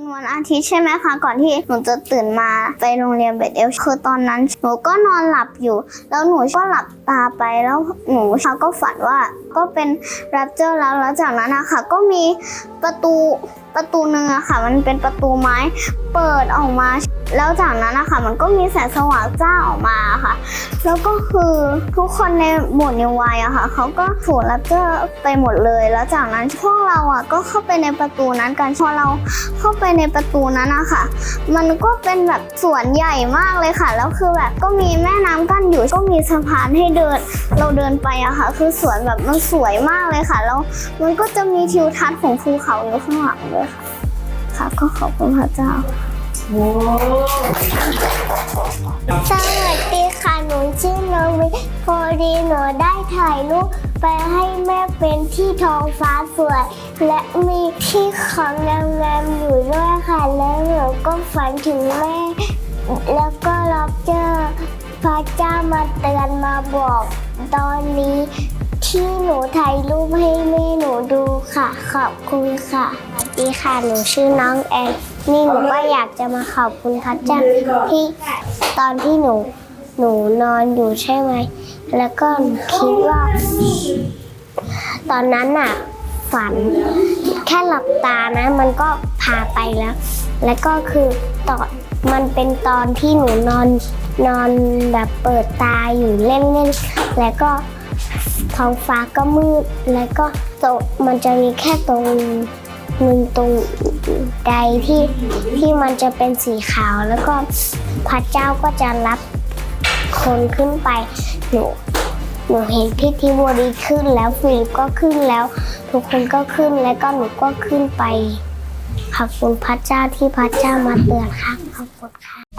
นวันอาทิตย์ใช่ไหมคะก่อนที่หนูจะตื่นมาไปโรงเรียนเบดเอลคือตอนนั้นหนูก็นอนหลับอยู่ แล้วหนูก็หลับตาไปแล้วหนูเช้าก็ฝันว่าก็เป็นแรปเจอร์แล้วแล้วจากนั้นนะคะก็มีประตู ประตูหนึ่งอะค่ะ มันเป็นประตูไม้เปิดออกมา แล้วจากนั้นนะคะมันก็มีแสงสว่างจ้าออกมาค่ะ แล้วก็คือทุกคนในหมวดนิวายอะค่ะเขาก็ถูกแรปเจอร์ไปหมดเลย แล้วจากนั้นพวกเราอะก็เข้าไปในประตูนั้นกันพอเราเข้าไปในประตูนั้นอะค่ะมันก็เป็นแบบสวนใหญ่มากเลยค่ะ แล้วคือแบบก็มีแม่น้ำกั้น อยู่ก็มีสะพานให้เดิน เราเดินไปอะค่ะ คือสวนแบบมันสวยมากเลยค่ะ แล้วมันก็จะมีทิวทัศน์ของภูเขาอยู่ข้างหลังด้วยค่ะ ค่ะ ก็ขอบคุณพระเจ้าสวัสดีค่ะ หนูชื่อน้องวิพอดีหนูได้ถ่ายรูปไปให้แม่เป็นที่ท้องฟ้าสวย และมีที่ของงามๆอยู่ด้วยค่ะ แล้วหนูก็ฝันถึงแม่ แล้วก็รับเจอ พระเจ้ามาเตือนมาบอก ตอนนี้ที่หนูถ่ายรูปให้แม่หนูดูค่ะ ขอบคุณค่ะสวัสดีค่ะหนูชื่อน้องแอนนี่หนูก็อยากจะมาขอบคุณพระเจ้าที่ตอนที่หนูหนูนอนอยู่ใช่ไหม แล้วก็คิดว่า ตอนนั้นน่ะ ฝัน แค่หลับตานะ มันก็พาไปแล้ว แล้วก็คือตอน มันเป็นตอนที่หนูนอนนอนแบบเปิดตาอยู่เล่นๆแล้วก็ท้องฟ้าก็มืด แล้วก็ตมันจะมีแค่ตรงหนึ่งตรงใดที่ที่มันจะเป็นสีขาว แล้วก็พระเจ้าก็จะรับคนขึ้นไปหนูหนูเห็นพี่ทิวดีขึ้นแล้วฟิลิปก็ขึ้นแล้ว ทุกคนก็ขึ้นแล้วก็หนูก็ขึ้นไป ขอบคุณพระเจ้าที่พระเจ้ามาเตือนค่ะขอบคุณค่ะ